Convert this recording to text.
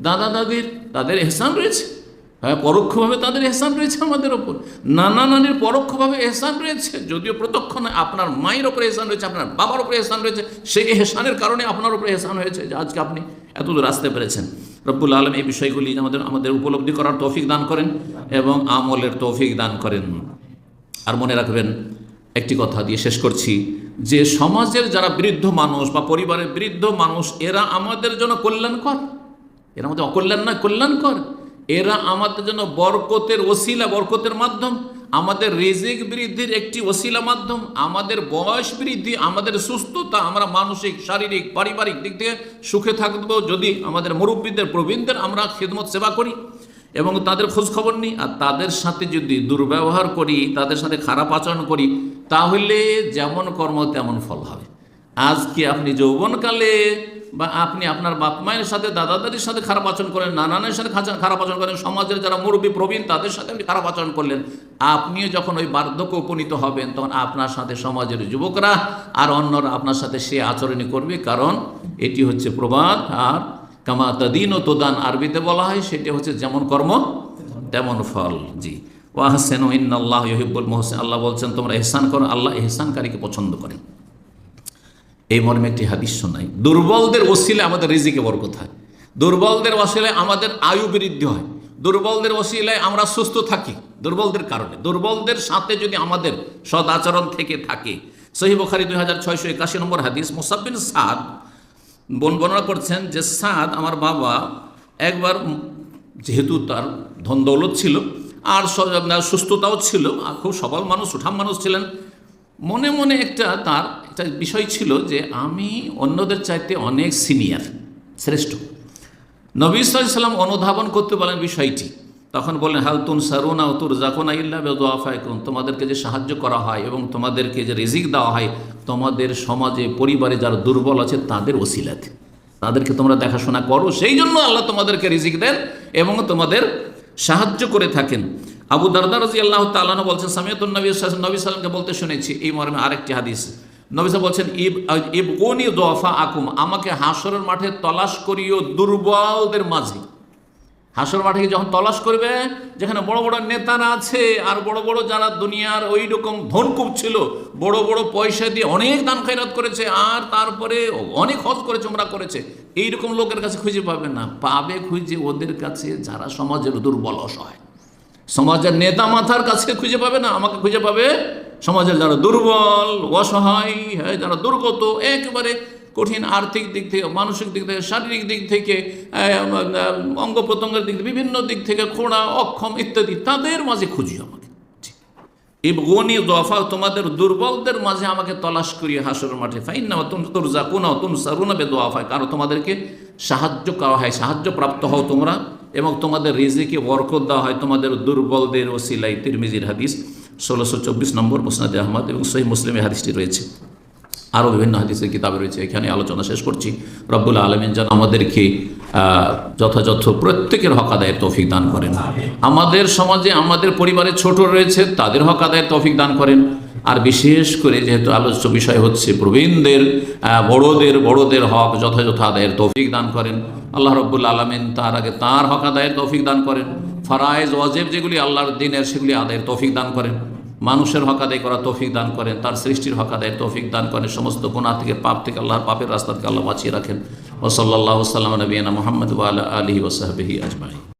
দাদা দাদির তাদের এহসান রয়েছে। হ্যাঁ পরোক্ষভাবে তাদের এহসান রয়েছে আমাদের ওপর। নানা নানির পরোক্ষভাবে এহসান রয়েছে। যদিও প্রত্যক্ষ নয়, আপনার মায়ের ওপরে এহসান রয়েছে, আপনার বাবার ওপরে এহসান রয়েছে, সেই এহসানের কারণে আপনার উপরে এহসান হয়েছে যে আজকে আপনি এতদূর আসতে পেরেছেন। রব্বুল আলম এই বিষয়গুলি আমাদের আমাদের উপলব্ধি করার তৌফিক দান করেন এবং আমলের তৌফিক দান করেন। আর মনে রাখবেন, একটি কথা দিয়ে শেষ করছি, যে সমাজের যারা বৃদ্ধ মানুষ বা পরিবারের বৃদ্ধ মানুষ, এরা আমাদের জন্য কল্যাণকর। এরা আমাদের অকল্যাণ নয় কল্যাণকর? এরা আমাদের জন্য বরকতের ওসিলা, বরকতের মাধ্যম। আমাদের রিজিক বৃদ্ধির একটি ওসিলা মাধ্যম। আমাদের বয়স বৃদ্ধি, আমাদের সুস্থতা, আমরা মানসিক, শারীরিক, পারিবারিক দিক থেকে সুখে থাকব যদি আমাদের মুরব্বীদের, প্রবীণদের আমরা খেদমত সেবা করি এবং তাদের খোঁজ খবর নিই। আর তাদের সাথে যদি দুর্ব্যবহার করি, তাদের সাথে খারাপ আচরণ করি, তাহলে যেমন কর্ম তেমন ফল হবে। আজকে আপনি যৌবনকালে বা আপনি আপনার বাপ মায়ের সাথে দাদা দাদির সাথে খারাপ আচরণ করেন, নানানের সাথে খারাপ আচরণ করেন, সমাজের যারা মুরব্বী, প্রবীণ, তাদের সাথে আপনি খারাপ আচরণ করলেন। আপনিও যখন ওই বার্ধক্য উপনীত হবেন, তখন আপনার সাথে সমাজের যুবকরা আর অন্যরা আপনার সাথে সে আচরণই করবে, কারণ এটি হচ্ছে প্রবাদ। আর কামা তদিন ও তোদান আরবিতে বলা হয়, সেটি হচ্ছে যেমন কর্ম, তেমন ফল। জি। ওয়াহসেন আল্লাহ ইহিবুল মোহসেন। আল্লাহ বলছেন, তোমরা এহসান করো, আল্লাহ এহসানকারীকে পছন্দ করেন এই মর্মে একটি হাদিস শোনাই। দুর্বলদের ওসিলে আমাদের রিজিকে বরকত হয়। দুর্বলদের ওসিলে আমাদের আয়ু বৃদ্ধি হয়। দুর্বলদের ওসিলায় আমরা সুস্থ থাকি দুর্বলদের কারণে। দুর্বলদের সাথে যদি আমাদের সদ আচরণ থেকে থাকে। সহি বখারি দুই হাজার ছয়শো একাশি নম্বর হাদিস মুসাব্বিন সাদ বন বর্ণনা করছেন যে সাদ আমার বাবা একবার যেহেতু তার ধন দৌলত ছিল আর সুস্থতাও ছিল, আর খুব সবল মানুষ, সুঠাম মানুষ ছিলেন, মনে মনে একটা তার একটা বিষয় ছিল যে আমি অন্যদের চাইতে অনেক সিনিয়র শ্রেষ্ঠ। নবী সাল্লাম অনুধাবন করতে বলেন বিষয়টি। তখন বললেন, হাল তুন সারুনা তুর জাকুনা ইল্লা বেদোয়াফায়কুন তোমাদেরকে যে সাহায্য করা হয় এবং তোমাদেরকে যে রিজিক দেওয়া হয়, তোমাদের সমাজে, পরিবারে যারা দুর্বল আছে, তাদের ওসিলাতে। তাদেরকে তোমরা দেখাশোনা করো, সেই জন্য আল্লাহ তোমাদেরকে রিজিক দেন এবং তোমাদের সাহায্য করে থাকেন। আবু দারদা রাজি আল্লাহ তালানো বলছেন সামিয়তুল নবী নবী সাল্লামকে বলতে শুনেছি। এই মর্মে আরেকটি হাদিস। নবী সাহেব বলছেন, ইব ইব কোনি দোয়াফা আকুম আমাকে হাসরের মাঠে তলাশ করিও দুর্বলদের মাঝে। হাসর মাঠে যখন তলাশ করবে? যেখানে বড় বড় নেতারা আছে আর বড় বড় যারা দুনিয়ার ওই রকম ধনকুপ ছিল, বড় বড় পয়সা দিয়ে অনেক দান খয়রাত করেছে আর তারপরে অনেক হজ করেছে ওমরা করেছে। এই রকম লোকের কাছে খুঁজে পাবে না। পাবে খুঁজে ওদের কাছে যারা সমাজের দুর্বল অসহায়। সমাজের নেতা মাথার কাছে খুঁজে পাবে না। আমাকে খুঁজে পাবে সমাজের যারা দুর্বল, অসহায় হ্যাঁ যারা দুর্গত, একেবারে কঠিন আর্থিক দিক থেকে, মানসিক দিক থেকে, শারীরিক দিক থেকে অঙ্গ প্রত্যঙ্গের দিক থেকে, বিভিন্ন দিক থেকে খোঁড়া অক্ষম ইত্যাদি, তাদের মাঝে খুঁজি আমাকে। ইবগনি দফা তোমাদের দুর্বলদের মাঝে আমাকে তলাশ করিয়ে হাসর মাঠে ফাইন না তুম তোর যা কোনো তুম সারুনা বে দোয়াফায় কারণ তোমাদেরকে সাহায্য করা হয়, সাহায্য প্রাপ্ত হও তোমরা, এবং তোমাদের রিজিকে বরকত দেওয়া হয় তোমাদের দুর্বলদের ও ওসিলাই তিরমিজির হাদিস। ষোলোশো চব্বিশ নম্বর মুসনাদ আহমদ এবং সহি মুসলিমের হাদিসটি রয়েছে। আরও বিভিন্ন হাদিসের কিতাবে রয়েছে। এখানে আলোচনা শেষ করছি। রব্বুল আলমিন যেন আমাদেরকে যথাযথ প্রত্যেকের হক আদায়ের তৌফিক দান করেন। আমাদের সমাজে আমাদের পরিবারে ছোট রয়েছে, তাদের হক আদায়ের তৌফিক দান করেন। আর বিশেষ করে যেহেতু আলোচ্য বিষয় হচ্ছে প্রবীণদের বড়দের বড়দের হক যথাযথ আদায়ের তৌফিক দান করেন। আল্লাহ রব্বুল আলমিন তার আগে তার হক আদায়ের তৌফিক দান করেন। ফারায়েজ, ওয়াজেব যেগুলি আল্লাহর দিনের সেগুলি আদায়ের তৌফিক দান করেন। মানুষের হক আদায় করা তৌফিক দান করেন, তার সৃষ্টির হক আদায় তৌফিক দান করেন। সমস্ত গুণা থেকে, পাপ থেকে আল্লাহর পাপের রাস্তা থেকে আল্লাহ বাঁচিয়ে রাখেন। ওসল্লা সাল্লাম নবীনা মোহাম্মদ আলা আলহি ওসাহবিহি আজমাই